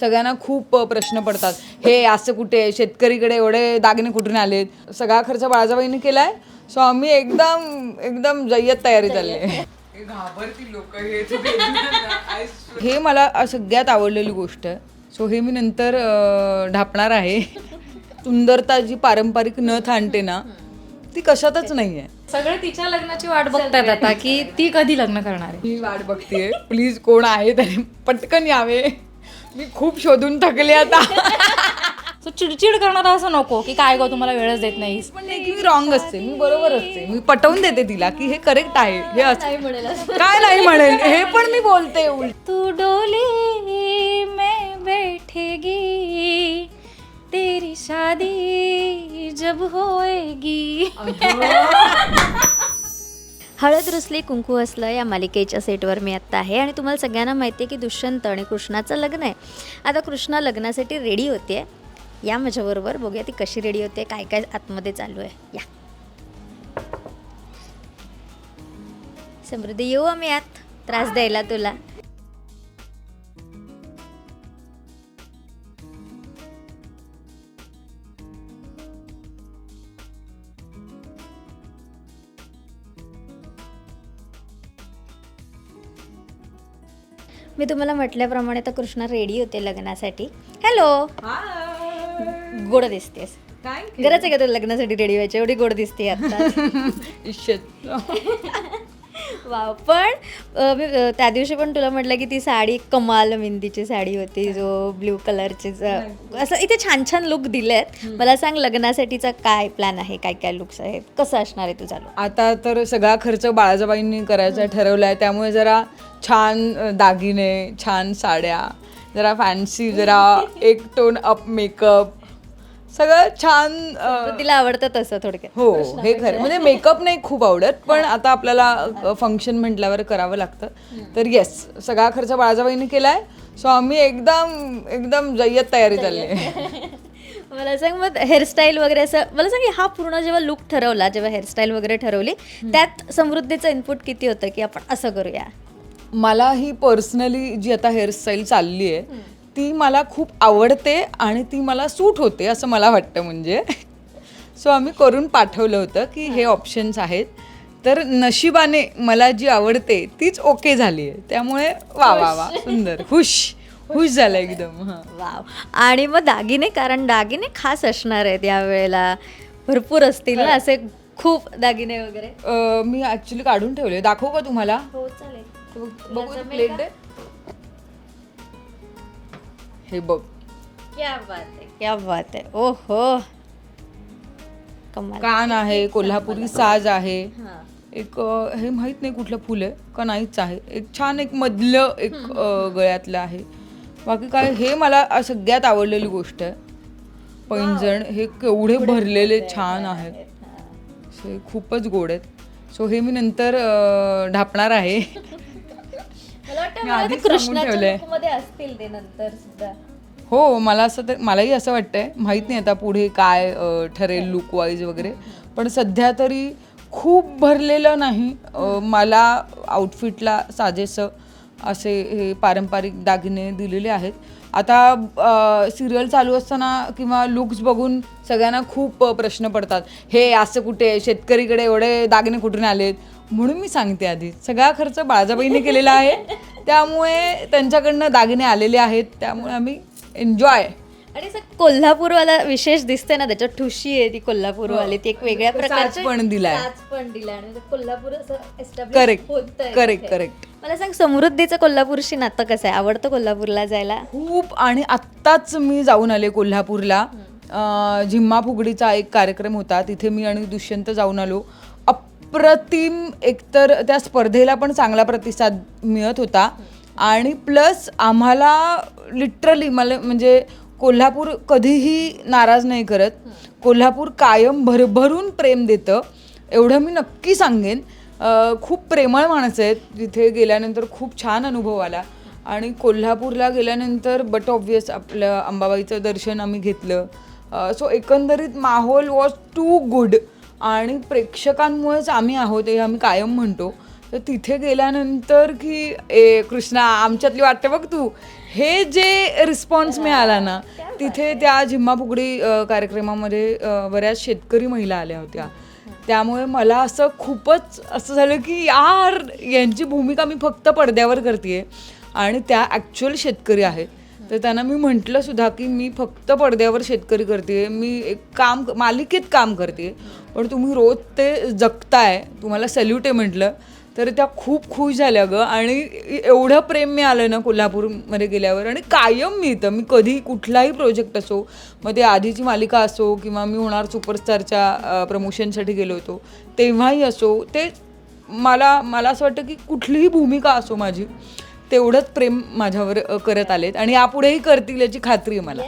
सगळ्यांना खूप प्रश्न पडतात. हे असं कुठे? शेतकरीकडे एवढे दागिने कुठून आलेत? सगळा खर्च बाळाजाबाईंनी केलाय. सो आम्ही एकदम एकदम जय्यत तयारी चालली आहे. घाबरती लोक हे मला सगळ्यात आवडलेली गोष्ट. आहे सो हे मी नंतर ढापणार आहे. सुंदरता जी पारंपरिक नथ आणते ना ती कशातच नाही आहे सगळे तिच्या लग्नाची वाट बघतात आता की ती कधी लग्न करणार आहे? मी वाट बघतीये. प्लीज कोण आहे तरी पटकन यावे. मी खूप शोधून थकले आता. सो चिडचिड करणारा असं नको की काय गो तुम्हाला वेळच देत नाहीस पण नाही की मी रॉंग असते मी बरोबर असते. मी पटवून देते तिला की हे करेक्ट आहे हे असं. काय नाही म्हणेल हे पण मी बोलते उलट. तू डोली में बैठेगी तेरी शादी जब होएगी. हळद रुसली कुंकू असलं या मालिकेच्या सेटवर मी आत्ता आहे आणि तुम्हाला सगळ्यांना माहिती आहे की दुष्यंत आणि कृष्णाचं लग्न आहे. आता कृष्णा लग्नासाठी रेडी होते या माझ्याबरोबर बघूया ती कशी रेडी होते काय काय आतमध्ये चालू आहे. या. समृद्धी येऊ आम्ही आत? त्रास द्यायला तुला. मी तुम्हाला म्हटल्याप्रमाणे तर कृष्णा रेडी होते लग्नासाठी. हॅलो गोड दिसतेस. गरज आहे का तुला लग्नासाठी रेडी व्हायची? एवढी गोड दिसते आता. वाव पण मी त्या दिवशी पण तुला म्हटलं की ती साडी कमाल मेहंदीची साडी होती जो ब्ल्यू कलरची असं इथे छान छान लुक दिलेत. मला सांग लग्नासाठीचा काय प्लॅन आहे काय काय लुक्स आहेत कसं असणार आहे तुझा लुक आता तर सगळा खर्च बाळाजाबाईंनी करायचा ठरवलाय त्यामुळे जरा छान दागिने छान साड्या जरा फॅन्सी जरा एक टोन अप मेकअप सगळं छान तिला आवडतं तसं थोडक्यात. हो हे खरं. म्हणजे मेकअप नाही खूप आवडत पण आता आपल्याला फंक्शन म्हटल्यावर करावं लागतं. तर येस सगळा खर्च बाळाजाबाईंनी केलाय. सो आम्ही एकदम एकदम जय्यत तयारी चालली आहे. मला सांग मग हेअरस्टाईल वगैरे असं मला सांग हा पूर्ण जेव्हा लुक ठरवला जेव्हा हेअरस्टाईल वगैरे ठरवली त्यात समृद्धीचं इनपुट किती होतं की आपण असं करूया? मला ही पर्सनली जी आता हेअरस्टाईल चालली आहे ती मला खूप आवडते आणि ती मला सूट होते असं मला वाटतं म्हणजे. सो आम्ही करून पाठवलं होतं की हे ऑप्शन्स आहेत. तर नशिबाने मला जी आवडते तीच ओके झाली आहे त्यामुळे वा वा वा सुंदर. खुश. खुश झालं एकदम हां. वाव. आणि मग दागिने कारण दागिने खास असणार आहेत यावेळेला भरपूर असतील ना असे खूप दागिने वगैरे? अ, मी ॲक्च्युली काढून ठेवले. दाखवू का तुम्हाला? हो चालेल. बघू प्लेट दे. हे बघ. क्या बात आहे क्या बात आहे ओहो. कमाल. कान आहे कोल्हापुरी साज आहे. हां. एक अ, हे माहीत नाही कुठलं फुल आहे का नाहीच आहे. एक छान एक मधलं एक अ, गळ्यातलं आहे. बाकी काय हे मला अ, सगळ्यात आवडलेली गोष्ट आहे. पैंजण हे केवढे भरलेले छान आहेत. असे खूपच गोड आहेत. सो हे मी नंतर अ, ढापणार आहे. मला वाटतं मी मला ते आधीच सांगून कृष्णाच्या ठेवलंय. lookमध्ये असतील ते नंतर सुद्धा. हो मला असं तर मलाही असं वाटतंय. माहीत नाही आता पुढे काय अ, ठरेल लुक वाईज वगैरे. पण सध्या तरी खूप भरलेलं नाही. अ, मला आउटफिटला साजेसं असे हे पारंपरिक दागिने दिलेले आहेत. आता सिरियल चालू असताना किंवा लुक्स बघून सगळ्यांना खूप अ, प्रश्न पडतात. हे असं कुठे? शेतकरीकडे एवढे दागिने कुठून आलेत? म्हणून मी सांगते आधी. सगळा खर्च बाळाजाबाईंनी केलेला आहे. त्यामुळे त्यांच्याकडनं दागिने आलेले आहेत. त्यामुळे आम्ही एन्जॉय आणि असं कोल्हापूरवाला विशेष दिसते ना त्याच्यात ठुशी आहे ती कोल्हापूरवाली. ती एक वेगळ्या प्रकारची पण दिलाय. पण आणि कोल्हापूर असं Correct, तिथे. correct. मला सांग समृद्धीचं कोल्हापूरशी नातं कसं आहे? आवडतं कोल्हापूरला जायला? खूप आणि आत्ताच मी जाऊन आले कोल्हापूरला. झिम्मा फुगडीचा एक कार्यक्रम होता. तिथे मी आणि दुष्यंत जाऊन आलो. अप्रतिम एकतर त्या स्पर्धेला पण चांगला प्रतिसाद मिळत होता. आणि प्लस आम्हाला लिटरली मला म्हणजे कोल्हापूर कधीही नाराज नाही करत. कोल्हापूर कायम भरभरून प्रेम देतं. एवढं मी नक्की सांगेन. खूप प्रेमळ माणसं आहेत. तिथे गेल्यानंतर खूप छान अनुभव आला. आणि कोल्हापूरला गेल्यानंतर बट ऑब्वियस आपलं अंबाबाईचं दर्शन आम्ही घेतलं. सो एकंदरीत माहोल वॉज टू गुड आणि प्रेक्षकांमुळेच आम्ही आहोत हे आम्ही कायम म्हणतो. तर तिथे गेल्यानंतर की ए कृष्णा आमच्यातली वाटते बघ तू. हे जे रिस्पॉन्स मिळाला ना तिथे त्या झिम्मा फुगडी कार्यक्रमामध्ये बऱ्याच शेतकरी महिला आल्या होत्या. त्यामुळे मला असं खूपच असं झालं की यार यांची भूमिका मी फक्त पडद्यावर करते आणि त्या ॲक्च्युअल शेतकरी आहेत. तर त्यांना मी म्हटलं सुद्धा की मी फक्त पडद्यावर शेतकरी करते मी एक काम मालिकेत काम करते पण तुम्ही रोज ते जगताय तुम्हाला सॅल्यूट आहे म्हटलं तर त्या खूप खुश झाल्या गं. आणि एवढं प्रेम मिळालं ना कोल्हापूरमध्ये गेल्यावर आणि कायम मिळतं. मी कधी कुठलाही प्रोजेक्ट असो मग ते आधीची मालिका असो किंवा मी होणार सुपरस्टारच्या प्रमोशनसाठी गेलो होतो तेव्हाही असो ते मला मला असं वाटतं की कुठलीही भूमिका असो माझी तेवढंच प्रेम माझ्यावर करत आलेत. आणि यापुढेही करतील याची खात्री आहे मला.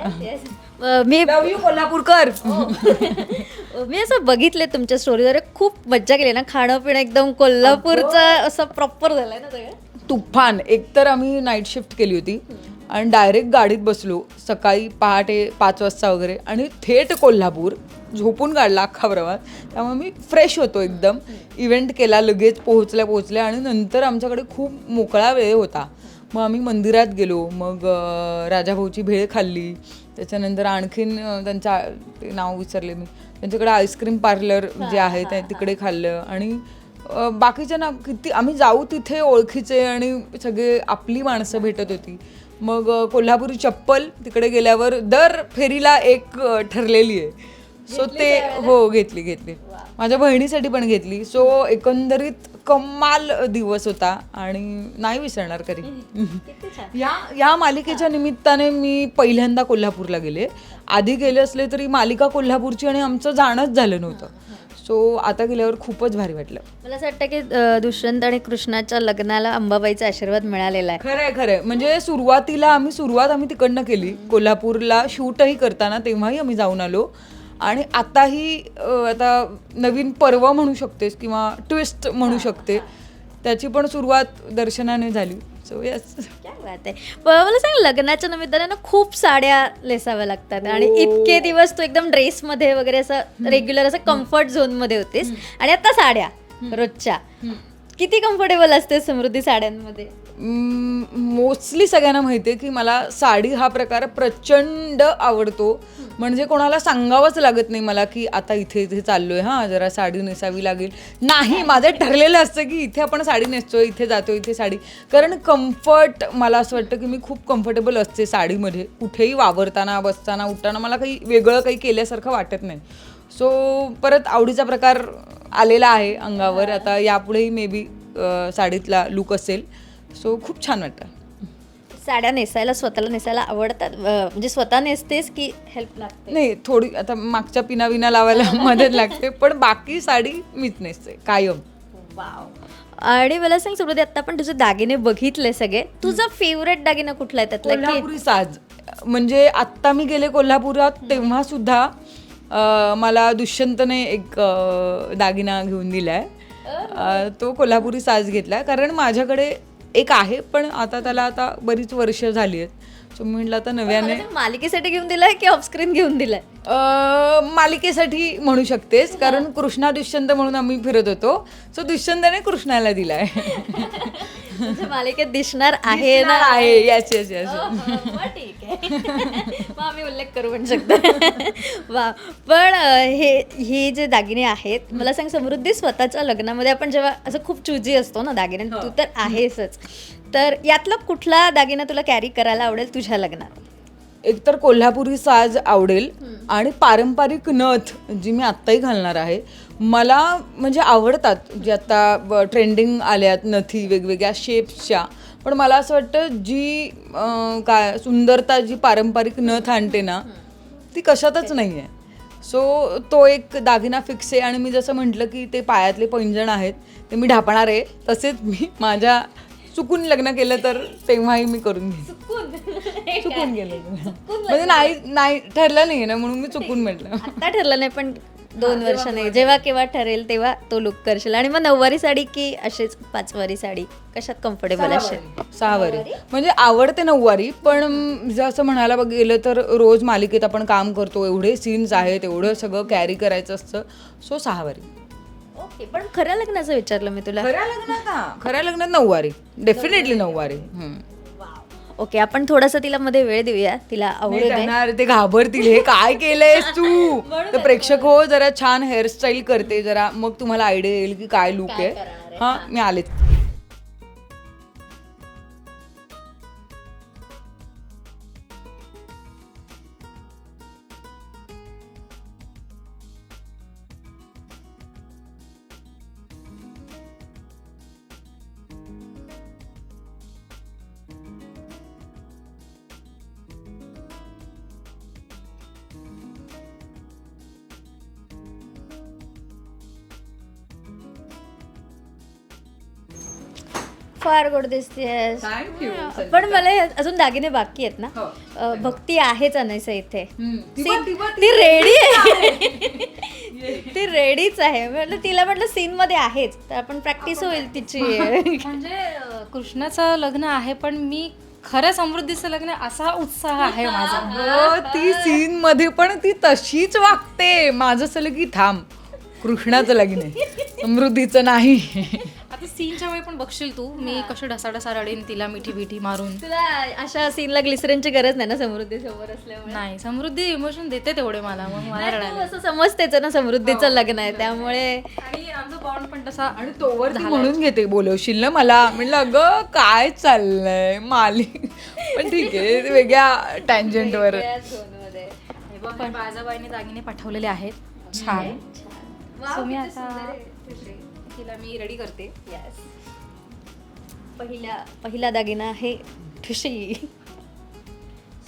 Me you Kolhapurkar. मी असं बघितले तुमच्या स्टोरीवर खूप मज्जा केली ना खाणं पिणं एकदम कोल्हापूरचं असं प्रॉपर झालंय ना सगळं. तुफान. एकतर आम्ही नाईट शिफ्ट केली होती. आणि डायरेक्ट गाडीत बसलो. सकाळी पहाटे पाच वाजता वगैरे. आणि थेट कोल्हापूर. झोपून काढला अख्खा प्रवास. त्यामुळे मी फ्रेश होतो एकदम. इव्हेंट केला लगेच पोहोचल्या पोहोचल्या. आणि नंतर आमच्याकडे खूप मोकळा वेळ होता. मग आम्ही मंदिरात गेलो. मग राजाभाऊची भेळ खाल्ली. त्याच्यानंतर आणखीन त्यांचा ते नाव विसरले मी. त्यांच्याकडे आईस्क्रीम पार्लर जे आहे ते तिकडे खाल्लं. आणि बाकीच्या ना किती आम्ही जाऊ तिथे ओळखीचे आणि सगळे आपली माणसं भेटत होती. मग कोल्हापुरी चप्पल तिकडे गेल्यावर दर फेरीला एक ठरलेली आहे. सो ते हो घेतली घेतली. माझ्या बहिणीसाठी पण घेतली. सो एकंदरीत कमाल दिवस होता आणि नाही विसरणार कधी. या या मालिकेच्या निमित्ताने मी पहिल्यांदा कोल्हापूरला गेले. आधी गेले असले तरी मालिका कोल्हापूरची आणि आमचं जाणंच झालं नव्हतं. सो आता गेल्यावर खूपच भारी वाटलं. मला असं वाटतं की दुष्यंत आणि कृष्णाच्या लग्नाला अंबाबाईचा आशीर्वाद मिळालेला आहे. खरंय खरंय. म्हणजे सुरुवातीला आम्ही सुरुवात आम्ही तिकडनं केली. कोल्हापूरला शूटही करताना तेव्हाही आम्ही जाऊन आलो. आणि आताही आता नवीन पर्व म्हणू शकतेस किंवा ट्विस्ट म्हणू शकते त्याची पण सुरुवात दर्शनाने झाली. सो येस क्या आहे. मला सांग लग्नाच्या निमित्ताने ना खूप साड्या लेसाव्या लागतात आणि इतके दिवस तू एकदम ड्रेसमध्ये वगैरे असं रेग्युलर असं कम्फर्ट झोनमध्ये होतीस आणि आता साड्या रोजच्या. किती कम्फर्टेबल असते समृद्धी साड्यांमध्ये? मोस्टली सगळ्यांना माहिती आहे की मला साडी हा प्रकार प्रचंड आवडतो. म्हणजे कोणाला सांगावंच लागत नाही मला की आता इथे इथे चाललोय हां जरा साडी नेसावी लागेल. नाही माझं ठरलेलं असतं की इथे आपण साडी नेसतोय इथे जातो इथे साडी. कारण कम्फर्ट मला असं वाटतं की मी खूप कम्फर्टेबल असते साडीमध्ये. कुठेही वावरताना बसताना उठताना मला काही वेगळं काही केल्यासारखं वाटत नाही. सो परत आवडीचा प्रकार आलेला आहे अंगावर. आता यापुढेही मे बी साडीतला लुक असेल. सो खूप छान वाटतं. साड्या नेसायला स्वतःला नेसायला आवडतात. म्हणजे स्वतः नेसतेस की हेल्प लागते? नाही थोडी आता मागच्या पिना विना लावायला मदत लागते पण बाकी साडी मीच नेसते कायम. आणि मला सांग समृद्धी आता पण तुझे दागिने बघितले सगळे. तुझा फेवरेट दागिना कुठला आहे त्यातला? कोल्हापुरी साज. म्हणजे आत्ता मी गेले कोल्हापुरात तेव्हा सुद्धा मला दुष्यंतने एक दागिना घेऊन दिलाय. अं, तो कोल्हापुरी साज घेतला कारण माझ्याकडे एक आहे पण आता त्याला आता बरीच वर्ष झाली आहेत. सो मी म्हटलं आता नव्याने मालिकेसाठी घेऊन दिलाय की ऑफस्क्रीन घेऊन दिलाय? मालिकेसाठी म्हणू शकतेस कारण कृष्णा दुष्यंत म्हणून आम्ही फिरत होतो. सो दुष्यंतने कृष्णाला दिलाय. तुझ्या मालिकेत दिसणार आहे ना आहे. येस येस येस ठीक आहे. मग आम्ही उल्लेख करू पण शकतो. वा. पण हे हे जे दागिने आहेत मला सांग समृद्धी स्वतःच्या लग्नामध्ये आपण जेव्हा असं खूप चुजी असतो ना दागिने तू तर आहेसच. तर यातला कुठला दागिना तुला कॅरी करायला आवडेल तुझ्या लग्नात? एकतर कोल्हापुरी साज आवडेल आणि पारंपरिक नथ जी मी आत्ताही घालणार आहे मला म्हणजे आवडतात जे आता ट्रेंडिंग आल्यात नथी वेगवेगळ्या शेप्सच्या पण मला असं वाटतं जी काय सुंदरता जी पारंपरिक नथ आणते ना ती कशातच नाही आहे सो तो एक दागिना फिक्स आहे आणि मी जसं म्हटलं की ते पायातले पैंजण आहेत ते मी ढापणार आहे तसेच मी माझ्या चुकून लग्न केलं तर तेव्हाही मी करून घेईन. चुकून. गेलं. म्हणजे नाही नाही ठरलं नाही ना म्हणून मी चुकून म्हटलं. आता ठरलं नाही पण दोन वर्षाने. जेव्हा केव्हा ठरेल तेव्हा तो लुक करशील. आणि मग नऊवारी साडी की अशीच पाचवारी साडी? कशात कम्फर्टेबल असेल? सहावारी. म्हणजे आवडते नऊवारी पण म, जर असं म्हणायला बघ गेलं तर रोज मालिकेत आपण काम करतो एवढे सीन्स आहेत एवढं सगळं कॅरी करायचं असतं सो सहावारी. ओके पण खऱ्या लग्नाचं विचारलं मी तुला. खऱ्या लग्नात हा खऱ्या लग्नात नऊवारी. डेफिनेटली नऊवारी. हम्म. ओके आपण थोडासा तिला मध्ये वेळ देऊया. तिला नाही आवडू दे. त्यांना अरे ते घाबरतील. हे काय केलंयस तू? तर प्रेक्षक हो जरा छान हेअरस्टाईल करते जरा. मग तुम्हाला आयडिया येईल की काय लुक आहे. हा. मी आलेच. फार गोड दिसतेस. थँक्यू पण मला हे अजून दागिने बाकी आहेत ना. हो. अ, भक्ती आहेच अनैसा इथे. ती Scene- पण- ती पण- ती रेडी आहे. ती रेडीच आहे. म्हटलं तिला म्हटलं सीन मध्ये आहेच. तर आपण प्रॅक्टिस होईल तिची. म्हणजे अं, कृष्णाचं लग्न आहे पण मी खऱ्या समृद्धीचं लग्न आहे असा उत्साह आहे माझा. अगं, ती सीन मध्ये पण ती तशीच वागते. माझं असलं की थांब. कृष्णाचं लग्न आहे. समृद्धीचं नाही. सीनच्या वेळी पण बघशील तू. मी कशी ढसाढसा रडेन तिला मिठी बिठी मारून. तुला अशा सीनला ग्लिसरीनची गरज नाही ना समृद्धी समोर असल्यामुळे? नाही समृद्धी इमोशन देते तेवढे मला मग मला नाही, तू रडायला असं समजतेच ना समृद्धीचं लग्न आहे त्यामुळे आणि आमचं बॉन्ड पण तसा आणि तोवर ती म्हणून घेते बोलवशील ना मला. म्हणलं अगं काय चाललंय? माली. पण ठीक आहे ते वेगळ्या टँजंटवर हे बघ, हे बाजाबाईने दागिने पाठवलेले आहेत. छान. So मी आता तिला मी रेडी करते. पहिला पहिला दागिना आहे ठुशी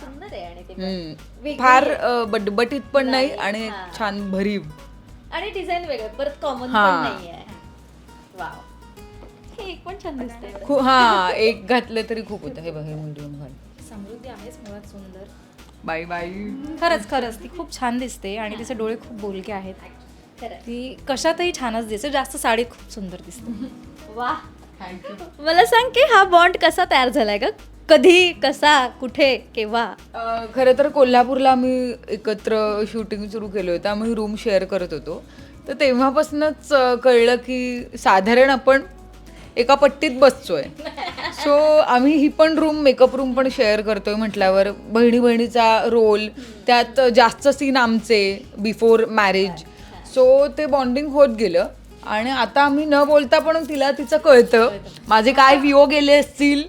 सुंदर आहे आणि ते. फार अ, बटबटीत पण नाही आणि एक छान भरीव. आणि डिझाईन वेगळं परत कॉमन हा. पण नाही आहे वाव हे एक पण छान दिसतंय खू हा एक घातलं तरी खूप होतं. हे बघ हे घाल समृद्धी आहेच मुळात सुंदर. बाई बाई. खरंच खरंच. ती खूप छान दिसते आणि तिचे डोळे खूप बोलके आहेत. ती कशातही छानच दिसते जास्त साडीत खूप सुंदर दिसते. वा. मला सांग की हा बॉन्ड कसा तयार झालाय का कधी कसा कुठे केव्हा? खरं तर कोल्हापूरला आम्ही एकत्र शूटिंग सुरू केलं होतं आम्ही रूम शेअर करत होतो. तर तेव्हापासूनच कळलं की साधारण आपण एका पट्टीत बसतोय. सो आम्ही ही पण रूम मेकअप रूम पण शेअर करतोय म्हटल्यावर बहिणी बहिणीचा रोल त्यात जास्त सीन आमचे बिफोर मॅरेज सो ते बॉन्डिंग होत गेलं. आणि आता आम्ही न बोलता पण तिला तिचं कळतं. माझे काय विओ गेले असतील?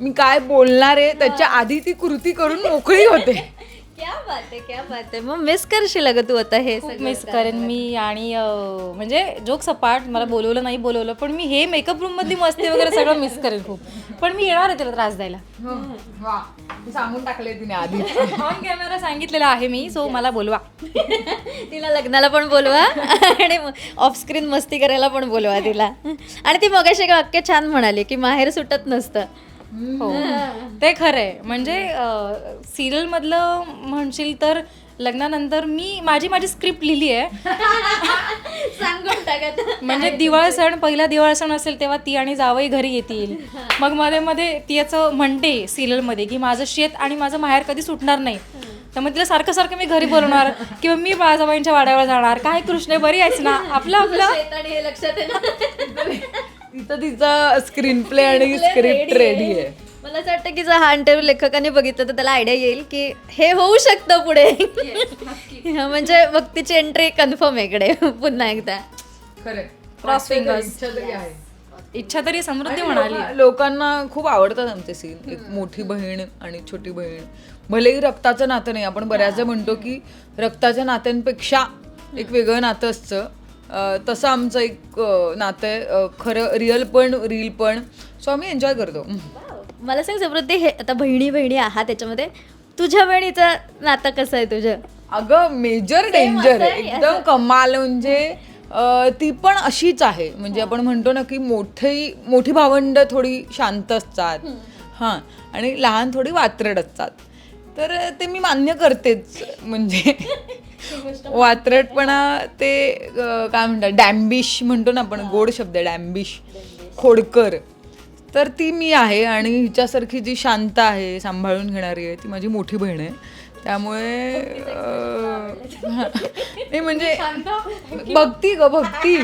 मी काय बोलणार आहे? त्याच्या आधी ती कृती करून मोकळी होते. क्या बात आहे क्या बात आहे मग मिस करशील अगं तू आता हे खूप सगळं मिस करेन मी आणि अं, म्हणजे जोक सपाट मला बोलवलं नाही बोलवलं पण मी हे मेकअप रूम मधली मस्ती वगैरे सगळं मिस करेन खूप. पण मी येणार आहे तिला त्रास द्यायला. वा. सांगून टाकले तिने आधी. ऑन कॅमेरा सांगितलेलं आहे मी सो मला बोलवा. तिला लग्नाला पण बोलवा आणि ऑफ स्क्रीन मस्ती करायला पण बोलवा तिला. आणि ती मगाशी एक वाक्य छान म्हणाली की माहेर सुटत नसतं. हो. ते खरं आहे म्हणजे सिरियल मधलं म्हणशील तर लग्नानंतर मी माझी माझी स्क्रिप्ट लिहिली आहे. सांगून टाकत म्हणजे दिवाळ सण पहिला दिवाळ सण असेल तेव्हा ती आणि जावई घरी येतील. मग मध्ये मध्ये ती याचं म्हणते सिरियलमध्ये की माझं शेत आणि माझं माहेर कधी सुटणार नाही. तर मग तिला सारखं सारखं मी घरी बोलवणार किंवा मी बाळाजाबाईंच्या वाड्यावर जाणार. काय कृष्णे बरी आहेस ना? आपलं आपलं. लक्षात तिथं तिचा स्क्रीन प्ले आणि स्क्रिप्ट रेडी आहे. मला असं वाटतं की जर हा इंटरव्ह्यू लेखकाने बघितलं तर त्याला आयडिया येईल की हे होऊ शकतं पुढे. म्हणजे भक्तीची एंट्री कन्फर्म आहे इकडे पुन्हा एकदा. खरं Cross fingers. इच्छा तरी आहे. इच्छा तरी समृद्धी म्हणाली लोका- लोकांना खूप आवडतात आमचे सीन एक मोठी बहीण आणि छोटी बहीण. भलेही रक्ताचं नातं नाही आपण बऱ्याचदा म्हणतो की रक्ताच्या नात्यांपेक्षा एक वेगळं नातं असतं. तसं आमचं एक नातं आहे. खरं रिअल पण रील पण. सो आम्ही एन्जॉय करतो. मला सांग समृद्धी हे आता बहिणी बहिणी आहात त्याच्यामध्ये. तुझ्या बहिणीचं नातं कसं आहे तुझं? अगं मेजर डेंजर एकदम कमाल म्हणजे ती पण अशीच आहे. म्हणजे आपण म्हणतो ना की मोठी मोठी भावंड थोडी शांत असतात. हां. आणि लहान थोडी वात्रट असतात. तर ते मी मान्य करतेच. म्हणजे वात्रटपणा ते काय म्हणतात डॅम्बिश म्हणतो ना आपण गोड शब्द आहे डॅम्बिश. खोडकर. तर ती मी आहे आणि हिच्यासारखी जी शांत आहे सांभाळून घेणारी आहे ती माझी मोठी बहीण आहे. त्यामुळे नाही म्हणजे भक्ती ग भक्ती.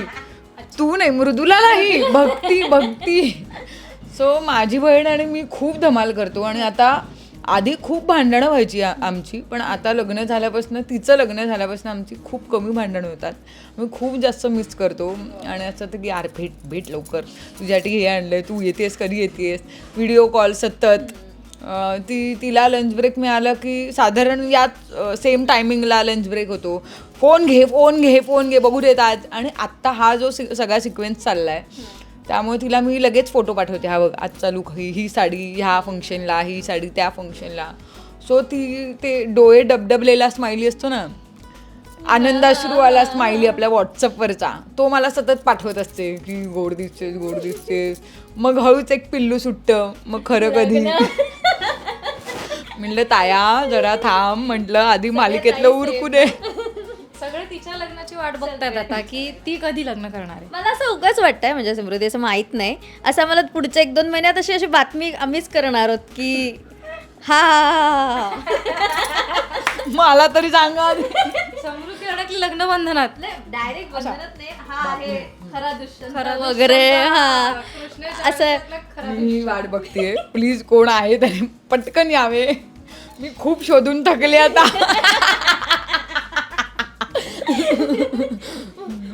तू नाही मृदुला नाही. भक्ती भक्ती. सो माझी बहीण आणि मी खूप धमाल करतो आणि आता आधी खूप भांडणं व्हायची आमची पण आता लग्न झाल्यापासून तिचं लग्न झाल्यापासून आमची खूप कमी भांडणं होतात. मी खूप जास्त मिस करतो. आणि असं होतं की यार भेट भेट लवकर. तुझ्यासाठी हे आणलं तू येतेस कधी येतेस? व्हिडिओ कॉल सतत. ती तिला लंच ब्रेक मिळाला की साधारण याच सेम टायमिंगला लंच ब्रेक होतो. फोन घे फोन घे फोन घे बघू देत आज आणि आत्ता हा जो सगळा सिक्वेन्स चालला आहे त्यामुळे तिला मी लगेच फोटो पाठवते. हा बघ आजचा लुक ही ही साडी ह्या फंक्शनला ही साडी त्या फंक्शनला सो ती ते डोळे डबडबलेला स्माइली असतो ना आनंदाश्रूवाला स्माइली आपल्या व्हॉट्सअपवरचा तो मला सतत पाठवत असते की गोड दिसतेस गोड दिसतेस. मग हळूच एक पिल्लू सुटतं. मग खरं कधी? म्हणलं ताया जरा थांब. म्हटलं आधी मालिकेतलं उरकू दे. वाट बघतात आता की ती कधी लग्न करणार आहे? मला असं उगाच वाटतंय म्हणजे समृद्धी असं माहीत नाही. असं मला पुढच्या एक दोन महिन्यात अशी अशी बातमी आम्हीच करणार आहोत की हा हा, हा, हा. मला तरी सांगा. समृद्धी अडकली लग्न बंधनात. डायरेक्ट हा आहे खरा दुष्यंत. वगैरे हा. असं मी वाट बघतेय. प्लीज कोण आहे त्याने पटकन यावे. मी खूप शोधून थकले आता.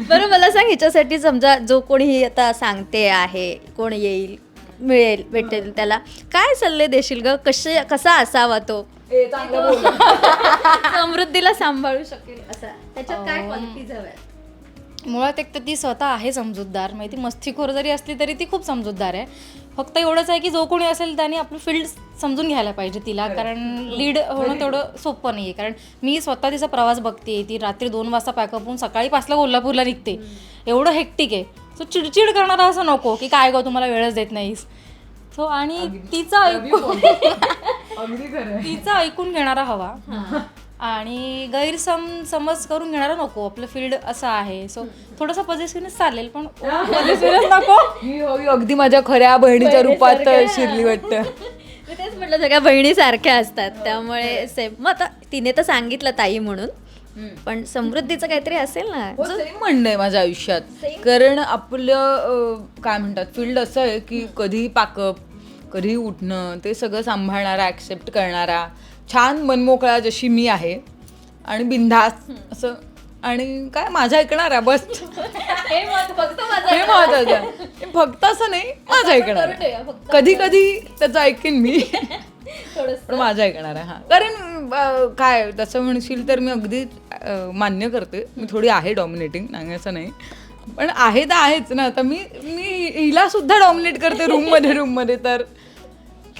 बरं मला सांग ह्याच्यासाठी समजा जो कोणी आता सांगते आहे कोण येईल मिळेल भेटेल त्याला काय सल्ले देशील ग? कसे कसा असावा तो? ए, चांगलं बोल. समृद्धीला सांभाळू शकेल असा. त्याच्यात काय क्वालिटीज हव्या मुळात एक तर ती स्वतः आहे समजूतदार. म्हणजे ती मस्तीखोर जरी असली तरी ती खूप समजूतदार आहे. फक्त एवढंच आहे की जो कोणी असेल त्याने आपलं फील्ड समजून घ्यायला पाहिजे तिला कारण लीड होणं तेवढं सोपं नाही आहे कारण मी स्वतः तिचा प्रवास बघते ती रात्री दोन वाजता पॅकअप होऊन सकाळी पाचला कोल्हापूरला निघते. एवढं हेक्टिक आहे. सो चिडचिड करणारा असं नको की काय गं तुम्हाला वेळच देत नाहीस. सो आणि तिचं ऐकून. तिचं ऐकून घेणारा हवा. आणि गैरसम समज करून घेणारा नको आपलं फील्ड असं आहे. सो थोडंसं पॉझिटिव्हनेस चालेल पण पॉझिटिव्हनेस नको. ही होई अगदी माझ्या खऱ्या बहिणीच्या रूपात शिरली वाटतं. मी तेच म्हटलं सगळ्या बहिणी सारख्या असतात त्यामुळे सेम मग आता तिने तर सांगितलं ताई म्हणून पण समृद्धीचं काहीतरी असेल ना? हो सेम म्हणणं आहे माझ्या आयुष्यात. कारण आपलं काय म्हणतात फील्ड असं आहे की कधी पाकअप कधी उठणं ते सगळं सांभाळणारा ॲक्सेप्ट करणारा छान मनमोकळा जशी मी आहे आणि बिंधास असं आणि काय माझं ऐकणारा बस. हे महत्वाचं आहे. फक्त असं नाही माझं ऐकणार कधी कधी त्याचं ऐकेन मी. पण माझं ऐकणार आहे हा. कारण काय तसं म्हणशील तर मी अगदी मान्य करते. मी थोडी आहे डॉमिनेटिंग नाही असं नाही. पण आहे तर आहेच ना. आता मी मी हिला सुद्धा डॉमिनेट करते रूममध्ये रूममध्ये तर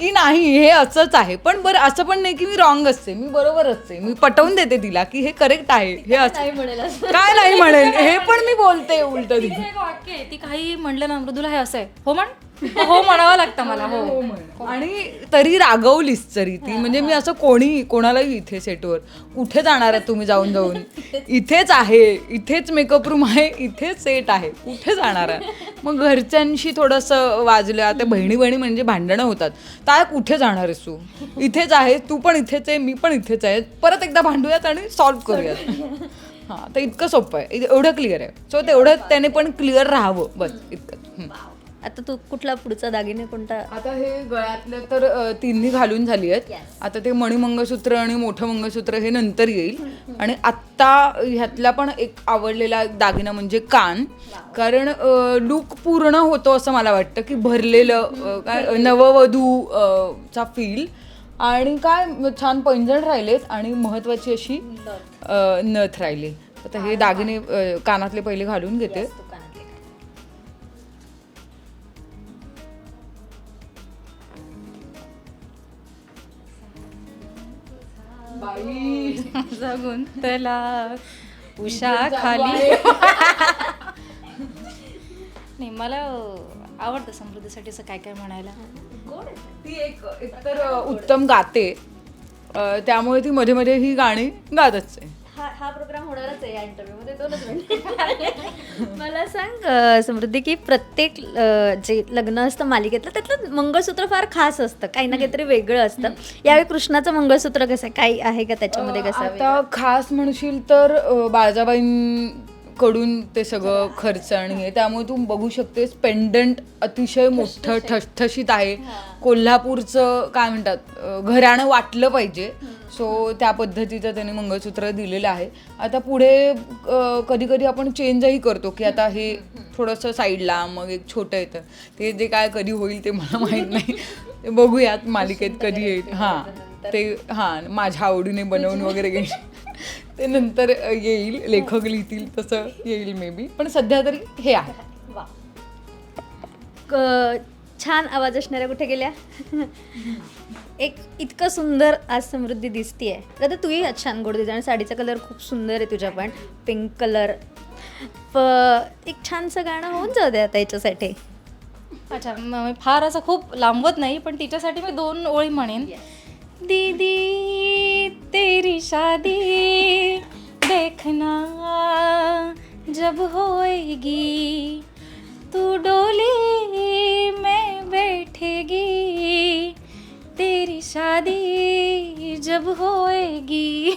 की नाही हे असंच आहे. पण बरं असं पण नाही की मी रॉंग असते. मी बरोबर असते. मी पटवून देते तिला की हे करेक्ट आहे. हे असं. काय नाही म्हणेल. हे पण मी बोलते उलट तिचं. एक वाक्य आहे. ती काही म्हणलं ना मृदूला हे असं आहे. हो म्हण. हो म्हणावं लागतं मला हो. हो आणि तरी रागवलीस तरी ती म्हणजे मी असं कोणी कोणालाही इथे सेटवर कुठे जाणार आहे तुम्ही जाऊन जाऊन? इथेच आहे इथेच मेकअप रूम आहे इथेच सेट आहे कुठे जाणार आहे मग घरच्यांशी थोडंसं वाजलं आता बहिणी बहिणी म्हणजे भांडणं होतात. तर कुठे जाणार आहेस तू? इथेच आहे तू पण इथेच आहे मी पण इथेच आहे. परत एकदा भांडूयात आणि सॉल्व्ह करूयात. हां तर इतकं सोपं आहे. एवढं क्लिअर आहे. सो तेवढं त्याने पण क्लिअर राहावं. बस इतकं आता तू कुठला पुढचा दागिने कोणता? आता हे गळ्यातले तर अ, तिन्ही घालून झाली आहेत. आता ते मणिमंगळसूत्र आणि मोठं मंगळसूत्र हे नंतर येईल. आणि आत्ता ह्यातला पण एक आवडलेला दागिना म्हणजे कान. कारण लुक पूर्ण होतो असं मला वाटतं की भरलेलं अ, काय नववधू अ, चा फील आणि काय छान पैंजण राहिलेत आणि महत्वाची अशी अ, नथ राहिली. आता हे दागिने अ, कानातले पहिले घालून घेते. जगून त्याला उषा खाली. नाही मला आवडतं समृद्धीसाठी असं काय काय म्हणायला ती एक एकतर उत्तम गाते. त्यामुळे ती मध्ये मध्ये ही गाणी गात असते हा हा प्रोग्राम होणारच आहे या इंटरव्ह्यू मध्ये दोनच मिनिट. मला सांग अं, समृद्धी की प्रत्येक अं, जे लग्न असतं मालिकेतलं त्यातलं मंगळसूत्र फार खास असतं काही ना काहीतरी वेगळं असतं. यावेळी कृष्णाचं मंगळसूत्र कसं आहे? काही आहे का त्याच्यामध्ये कसं आता खास म्हणशील तर अ, बाळजाबाईं कडून ते सगळं खर्च आणि हे त्यामुळे तू बघू शकतेस पेंडंट अतिशय मोठं ठसठशीत आहे. कोल्हापूरचं काय म्हणतात घराणं वाटलं पाहिजे. सो त्या पद्धतीचं त्यांनी मंगळसूत्र दिलेलं आहे. आता पुढे कधी कधी आपण चेंजही करतो की आता हे थोडंसं साईडला मग एक छोटं येतं ते जे काय कधी होईल ते मला माहीत नाही. ते बघूयात मालिकेत कधी येईल. हां. ते हां माझ्या आवडीने बनवून वगैरे घेईल ते नंतर येईल लेखक लिहितील तसं येईल मे बी पण सध्या तरी हे आहे. क- छान आवाज असणाऱ्या कुठे गेल्या? एक इतकं सुंदर आज समृद्धी दिसतीये. दादा तूही आज छान गोड दिसते आणि साडीचा कलर खूप सुंदर आहे तुझ्या पण. पिंक कलर प एक छानसं गाणं होऊन जाऊ दे आता याच्यासाठी. अच्छा म- मी फार असं खूप लांबवत नाही पण तिच्यासाठी मी दोन ओळी म्हणेन. दीदी तेरी शादी देखना जब होएगी। तू डोली में बैठेगी तेरी शादी जब होएगी।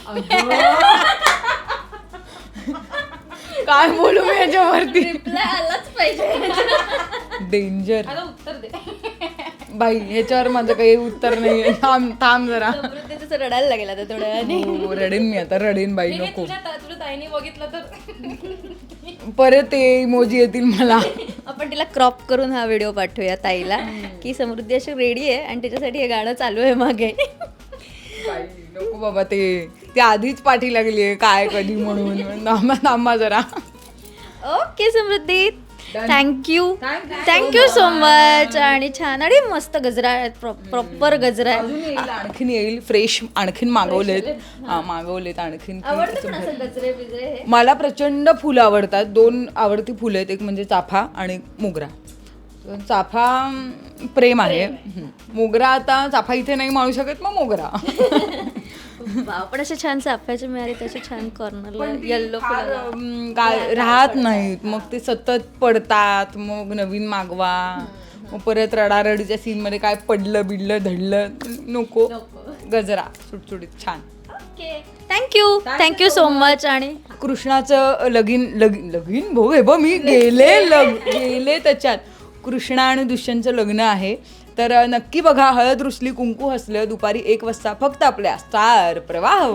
काय बोलू मी याच्यावरती? आलाच पाहिजे. डेंजर बाई ह्याच्यावर माझं काही उत्तर नाही थांब थांब जरा. तसं रडायला लागेल आता थोड्या वेळाने. हो, रडेन मी आता रडेन बाई नको. तुझ्या ता- तुझ्या ताईने बघितलं तर. परत ते इमोजी येतील मला. आपण तिला क्रॉप करून हा व्हिडिओ पाठवूया ताईला की समृद्धी अशी रेडी आहे आणि त्याच्यासाठी हे गाणं चालू आहे मागे. बाई, नको बाबा ते ती आधीच पाठी लागली आहे काय कधी म्हणून. थांबा थांबा जरा. Okay Samruddhi. Thank you thank you so much आणि छान आणि मस्त गजरा आहेत. प्रॉपर गजरा आहे अजून येईल आणखीन येईल. फ्रेश आणखीन मागवलेत. हा मागवलेत आणखीन हे? मला प्रचंड फुलं आवडतात. दोन आवडती फुलं आहेत. एक म्हणजे चाफा आणि मोगरा. चाफा प्रेम आहे. मोगरा आता चाफा इथे नाही माळू शकत मग मोगरा. वाव, पण असे छान चाफ्याचे मिळाले त्याचे छान कॉर्नरला येल्लो फार, काय राहत नाहीत. मग ते सतत पडतात मग नवीन मागवा मग परत रडारडीच्या सीन मध्ये काय पडलं बिडलं धडलं नको. गजरा सुटसुटीत छान. Okay. Thank you thank you so much आणि कृष्णाचं लगीन लगीन लगीन भाऊ हे बघ मी गेले लग गेले त्याच्यात. कृष्णा आणि दुष्यंतचं लग्न आहे. तर नक्की बघा हळद रुसली कुंकू हसलं दुपारी एक वाजता फक्त आपल्या स्टार प्रवाह.